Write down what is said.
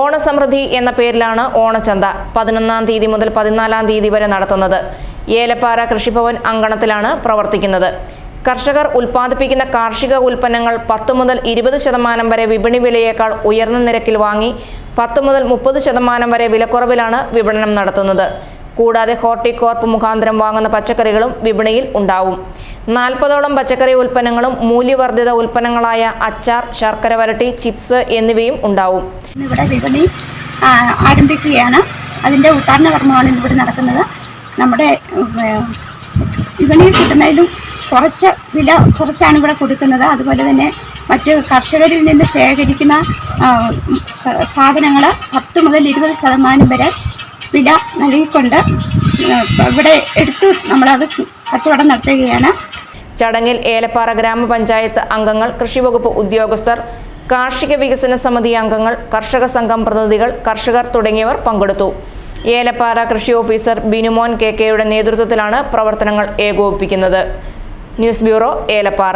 ഓണസമൃദ്ധി എന്ന പേരിലാണ് ഓണച്ചന്ത പതിനൊന്നാം തീയതി മുതൽ പതിനാലാം തീയതി വരെ നടത്തുന്നത്. ഏലപ്പാറ കൃഷിഭവൻ അങ്കണത്തിലാണ് പ്രവർത്തിക്കുന്നത്. കർഷകർ ഉൽപ്പാദിപ്പിക്കുന്ന കാർഷിക ഉൽപ്പന്നങ്ങൾ പത്ത് മുതൽ ഇരുപത് ശതമാനം വരെ വിപണി വിലയേക്കാൾ ഉയർന്ന നിരക്കിൽ വാങ്ങി പത്ത് മുതൽ മുപ്പത് ശതമാനം വരെ വിലക്കുറവിലാണ് വിപണനം നടത്തുന്നത്. കൂടാതെ ഹോർട്ടികോർപ്പ് മുഖാന്തരം വാങ്ങുന്ന പച്ചക്കറികളും വിപണിയിൽ ഉണ്ടാവും. നാൽപ്പതോളം പച്ചക്കറി ഉൽപ്പന്നങ്ങളും മൂല്യവർദ്ധിത ഉൽപ്പന്നങ്ങളായ അച്ചാർ ശർക്കര വരട്ടി ചിപ്സ് എന്നിവയും ഉണ്ടാവും. ഇവിടെ വിപണി ആരംഭിക്കുകയാണ്. അതിന്റെ ഉദ്ഘാടന കർമ്മമാണ് ഇവിടെ നടക്കുന്നത്. നമ്മുടെ വിപണിയിൽ കിട്ടുന്നതിലും കുറച്ച് വില കുറച്ചാണ് ഇവിടെ കൊടുക്കുന്നത്. അതുപോലെ തന്നെ മറ്റ് കർഷകരിൽ നിന്ന് ശേഖരിക്കുന്ന സാധനങ്ങൾ പത്ത് മുതൽ ഇരുപത് ശതമാനം വരെ വില നൽകിക്കൊണ്ട് ഇവിടെ എടുത്ത് നമ്മളത് കച്ചവടം നടത്തുകയാണ്. ചടങ്ങിൽ ഏലപ്പാറ ഗ്രാമപഞ്ചായത്ത് അംഗങ്ങൾ കൃഷിവകുപ്പ് ഉദ്യോഗസ്ഥർ കാർഷിക വികസന സമിതി അംഗങ്ങൾ കർഷക സംഘം പ്രതിനിധികൾ കർഷകർ തുടങ്ങിയവർ പങ്കെടുത്തു. ഏലപ്പാറ കൃഷി ഓഫീസർ ബിനുമോൻ കെ കെയുടെ നേതൃത്വത്തിലാണ് പ്രവർത്തനങ്ങൾ ഏകോപിപ്പിക്കുന്നത്. News bureau Elappara.